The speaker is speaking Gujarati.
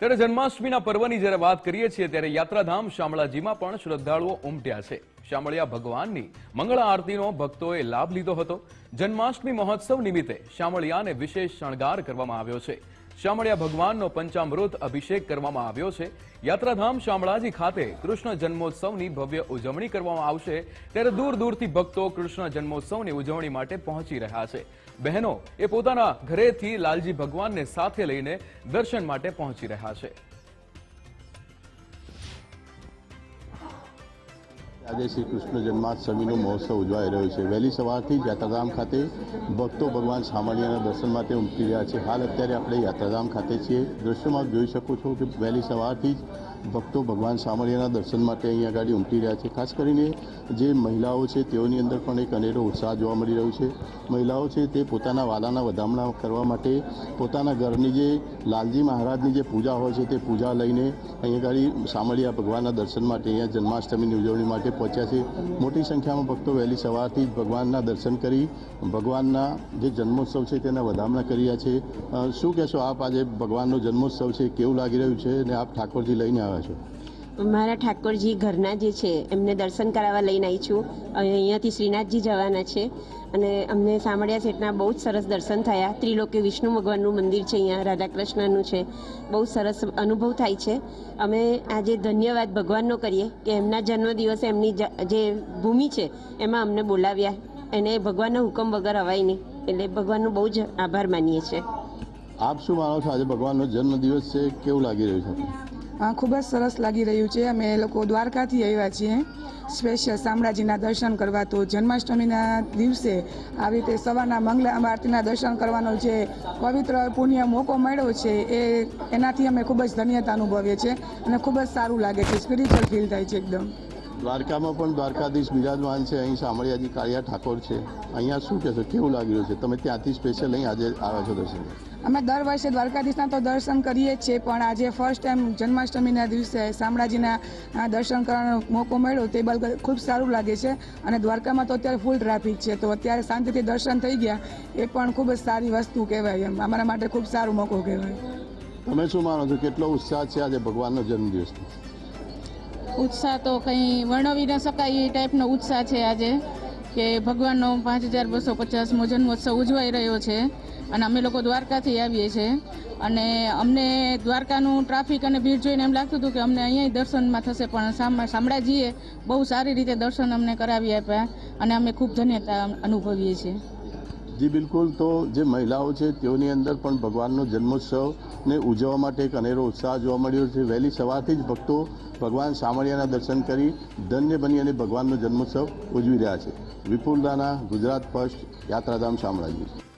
ત્યારે જન્માષ્ટમીના પર્વની જ્યારે વાત કરીએ છીએ, ત્યારે યાત્રાધામ શામળાજીમાં પણ શ્રદ્ધાળુઓ ઉમટ્યા છે. શામળિયા ભગવાનની મંગળ આરતીનો ભક્તોએ લાભ લીધો હતો. જન્માષ્ટમી મહોત્સવ નિમિત્તે શામળિયાને વિશેષ શણગાર કરવામાં આવ્યો છે. શામળિયા ભગવાનનો પંચામૃત અભિષેક કરવામાં આવ્યો છે. યાત્રાધામ શામળાજી ખાતે કૃષ્ણ જન્મોત્સવની ભવ્ય ઉજવણી કરવામાં આવશે. ત્યારે દૂર દૂરથી ભક્તો કૃષ્ણ જન્મોત્સવની ઉજવણી માટે પહોંચી રહ્યા છે. બહેનો એ પોતાના ઘરેથી લાલજી ભગવાનને સાથે લઈને દર્શન માટે પહોંચી રહ્યા છે. આજે શ્રી કૃષ્ણ જન્માષ્ટમીનો મહોત્સવ ઉજવાઈ રહ્યો છે. વહેલી સવારથી યાત્રાધામ ખાતે ભક્તો ભગવાન સામાન્યના દર્શન માટે ઉમટી રહ્યા છે. હાલ અત્યારે આપણે યાત્રાધામ ખાતે છીએ. દ્રશ્યમાં જોઈ શકો છો કે વહેલી સવારથી જ ભક્તો ભગવાન સામળિયાના દર્શન માટે અહીંયા આગળ ઉમટી રહ્યા છે. ખાસ કરીને જે મહિલાઓ છે, તેઓની અંદર પણ એક અનેરો ઉત્સાહ જોવા મળી રહ્યો છે. મહિલાઓ છે, તે પોતાના વાલાના વધામણા કરવા માટે પોતાના ઘરની જે લાલજી મહારાજની જે પૂજા હોય છે, તે પૂજા લઈને અહીંયા આગળ સામળિયા ભગવાનના દર્શન માટે અહીંયા જન્માષ્ટમીની ઉજવણી માટે પહોંચ્યા છે. મોટી સંખ્યામાં ભક્તો વહેલી સવારથી જ ભગવાનના દર્શન કરી, ભગવાનના જે જન્મોત્સવ છે તેના વધામણા કરી રહ્યા છે શું કહેશો આપ આજે ભગવાનનો જન્મોત્સવ છે? કેવું લાગી રહ્યું છે? અને આપ ઠાકોરજી લઈને આવ્યા છો? મારા ઠાકોરજી ઘરના જે છે, એમને દર્શન કરાવવા લઈને આવી છું. અહીંયાથી શ્રીનાથજી જવાના છે અને અમને સામળિયા સેટના બહુ જ સરસ દર્શન થયા. ત્રિલોકી વિષ્ણુ ભગવાનનું મંદિર છે અહીંયા, રાધાકૃષ્ણનું છે. બહુ સરસ અનુભવ થાય છે. અમે આજે ધન્યવાદ ભગવાનનો કરીએ કે એમના જન્મદિવસે એમની જે ભૂમિ છે, એમાં અમને બોલાવ્યા. એને ભગવાનનો હુકમ વગર અવાય નહીં. એટલે ભગવાનનો બહુ જ આભાર માનીએ છીએ. આપ શું માનો છો? આજે ભગવાનનો જન્મદિવસ છે, કેવું લાગી રહ્યું છે? ખૂબ જ સરસ લાગી રહ્યું છે. અમે લોકો દ્વારકાથી આવ્યા છીએ. સ્પેશિયલ શામળાજીના દર્શન કરવા. તો જન્માષ્ટમીના દિવસે આવી રીતે સવારના મંગલા આરતીના દર્શન કરવાનો જે પવિત્ર પુણ્ય મોકો મળ્યો છે, એ એનાથી અમે ખૂબ જ ધન્યતા અનુભવીએ છીએ અને ખૂબ જ સારું લાગે છે. સ્પિરિચ્યુઅલ ફીલ થાય છે એકદમ. દ્વારકામાં પણ દ્વારકાધીશ બિરાજમાન છે. અહીં સામળિયાજી કાળિયા ઠાકોર છે. અહીંયા શું કહેશો? કેવું લાગી રહ્યું છે? તમે ત્યાંથી સ્પેશિયલ અહીં આજે આવ્યા છો દર્શન? અમે દર વર્ષે દ્વારકાધીશના તો દર્શન કરીએ જ છીએ પણ આજે ફર્સ્ટ ટાઈમ જન્માષ્ટમીના દિવસે શામળાજીના દર્શન કરવાનો મોકો મળ્યો. તે બલ ખૂબ સારું લાગે છે અને દ્વારકામાં તો અત્યારે ફૂલ ટ્રાફિક છે. તો અત્યારે શાંતિથી દર્શન થઈ ગયા. એ પણ ખૂબ જ સારી વસ્તુ કહેવાય એમ. અમારા માટે ખૂબ સારો મોકો કહેવાય. તમે શું માનો છો? કેટલો ઉત્સાહ છે આજે ભગવાનનો જન્મદિવસ ઉત્સાહ તો કંઈ વર્ણવી ન શકાય એ ટાઈપનો ઉત્સાહ છે આજે કે ભગવાનનો પાંચ હજાર બસો પચાસમો જન્મોત્સવ ઉજવાઈ રહ્યો છે અને અમે લોકો દ્વારકાથી આવીએ છીએ. અને અમને દ્વારકાનું ટ્રાફિક અને ભીડ જોઈને એમ લાગતું હતું કે અમને અહીંયા દર્શનમાં થશે, પણ શામળાજીએ બહુ સારી રીતે દર્શન અમને કરાવી આપ્યા અને અમે ખૂબ ધન્યતા અનુભવીએ છીએ. જી, બિલકુલ. તો જે મહિલાઓ છે, તેઓની અંદર પણ ભગવાનનો જન્મોત્સવને ઉજવવા માટે એક અનેરો ઉત્સાહ જોવા મળ્યો છે. વહેલી સવારથી જ ભક્તો ભગવાન શામળિયાના દર્શન કરી ધન્ય બની અને ભગવાનનો જન્મોત્સવ ઉજવી રહ્યા છે. વિપુલ દાના, ગુજરાત ફર્સ્ટ, યાત્રાધામ શામળાજી.